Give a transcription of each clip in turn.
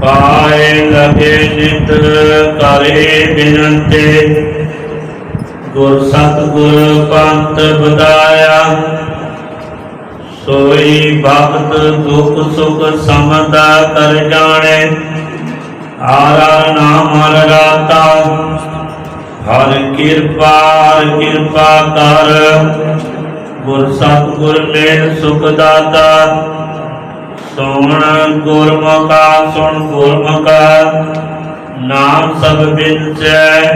ਪਾਏ ਲਗੇ ਨਿਤ ਕਰੇ ਬਿਨੰਤੇ। ਗੁਰ ਸਤਿਗੁਰ ਪੰਥ ਬਦਾਇਆ ਸੋਈ ਭਗਤ ਦੁਖ ਸੁਖ ਸਮਦਾ ਕਰ ਜਾਣੇ। ਆਰਾ ਨਾਮ ਹਰ ਰਾਤਾ ਹਰ ਕਿਰਪਾ ਹਰ ਕਿਰਪਾ ਕਰ। ਗੁਰ ਸਤਿਗੁਰ ਮੇਲ ਸੁਖ ਦਾਤਾ। ਸੋਣ ਗੁਰਮੁਖਾ ਸੁਣ ਗੁਰਮੁਖਾ, ਨਾਮ ਸਭ ਬਿਨਚੈ,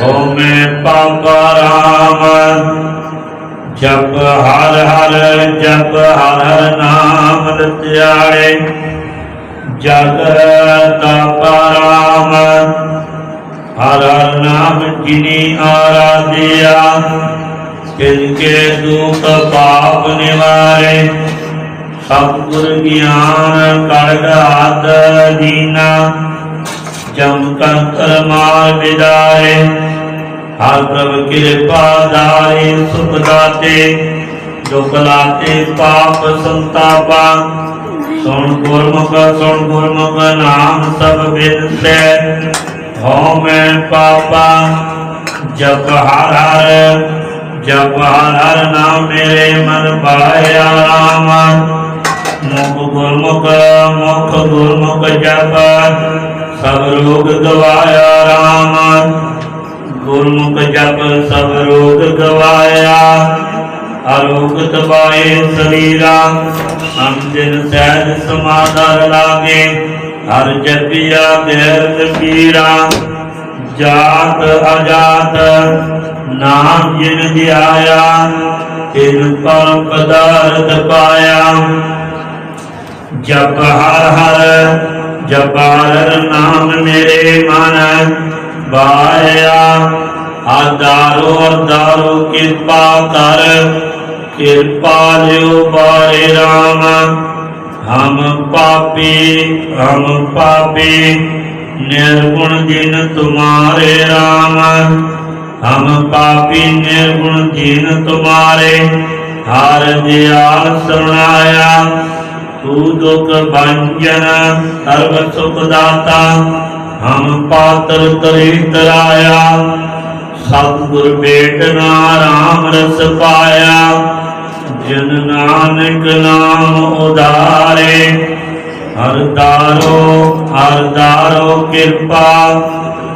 ਹੋਮੇ ਪਾਪਾ ਰਾਮ। ਜਪ ਹਰ ਹਰ, ਜਪ ਹਰ ਹਰ ਨਾਮ ਰਤਿਆੜੇ ਜਗ ਤਪ ਰਾਮ। ਹਰ ਹਰ ਨਾਮ ਜਿਨੀ ਆਰਾਧਿਆ ਤਿਨ ਕੇ ਦੁਖ ਪਾਪ ਨਿਵਾਰੇ। ਸਤਿਗੁਰ ਗਿਆਨ ਕੜਗ ਦੀਨਾ, ਜਮ ਕੰਕਰ ਮਾਰ ਵਿਦਾਰੇ ਹਰ ਪ੍ਰਭ ਕਿਰਪਾ ਦਾਰੇ ਸੁਖ ਦਾਤੇ, ਦੁਖ ਲਾਤੇ, ਪਾਪ ਸੰਤਾਪਾ। ਸੁਣ ਗੁਰਮੁਖ ਸੁਣ ਗੁਰਮੁਖ, ਨਾਮ ਸਭ ਬਿਨਤੇ। ਹਉ ਮੈਂ ਪਾਪਾ, ਜਪ ਹਰ ਹਰ, ਜਪ ਹਰ ਹਰ ਨਾਮ ਮੇਰੇ ਮਨ ਪਾਇਆ ਰਾਮ। ਮੁਖ ਗੁਰਮੁਖ ਮੁਖ ਗੁਰਮੁਖ ਜਪ ਸਭ ਰੋਗ ਗਵਾਇਆ ਰਾਮ ਗੁਰਮੁਖ ਜਪ ਸਭ ਰੋਗ ਗਵਾਇਆ ਅਰੋਗ ਤਬਾਏ ਸਰੀਰਾ ਅੰਜਨ ਸਹਿਜ ਸਮਾਦਰ ਲਾਗੇ ਹਰ ਜਪਿਆ ਬਿਰਤ ਪੀਰਾ ਜਾਤ ਅਜਾਤ ਨਾਮ ਜਿਨ ਧਿਆਇਆ ਤਿਨ ਪਰਮ ਪਦਾਰਥ ਪਾਇਆ ਜਪ ਹਰ ਹਰ, ਜਪ ਨਾਮ ਮੇਰੇ ਮਨ। ਬਾਇਆ ਆਦਾਰੋ ਅਰਦਾਰੋ ਕਿਰਪਾ ਕਰ, ਕਿਰਪਾ ਲਿਓ ਬਾਰੇ ਰਾਮ। ਹਮ ਪਾਪੀ ਹਮ ਪਾਪੀ, ਨਿਰਗੁਣ ਜਿਨ ਤੁਮਾਰੇ ਰਾਮ। ਹਮ ਪਾਪੀ, ਨਿਰਗੁਣ ਜਿਨ ਤੁਮਾਰੇ, ਹਰ ਦਿਆਲ ਸੁਣਾਇਆ। ਤੂੰ ਦੁਖ ਭੰਜਨ ਸਰਬ ਸੁਖ ਦਾਤਾ ਹਮ ਪਾਤਰ ਤਰੀ ਤਰਾਇਆ ਸਤਿਗੁਰ ਭੇਟ ਨਾਮ ਰਸ ਪਾਇਆ ਜਨ ਨਾਨਕ ਨਾਮ ਉਧਾਰੇ ਹਰ ਦਾਰੋ ਹਰ ਦਾਰੋ ਕਿਰਪਾ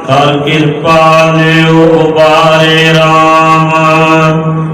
ਕਰ ਕਿਰਪਾ ਲਿਓ ਬਾਰੇ RAM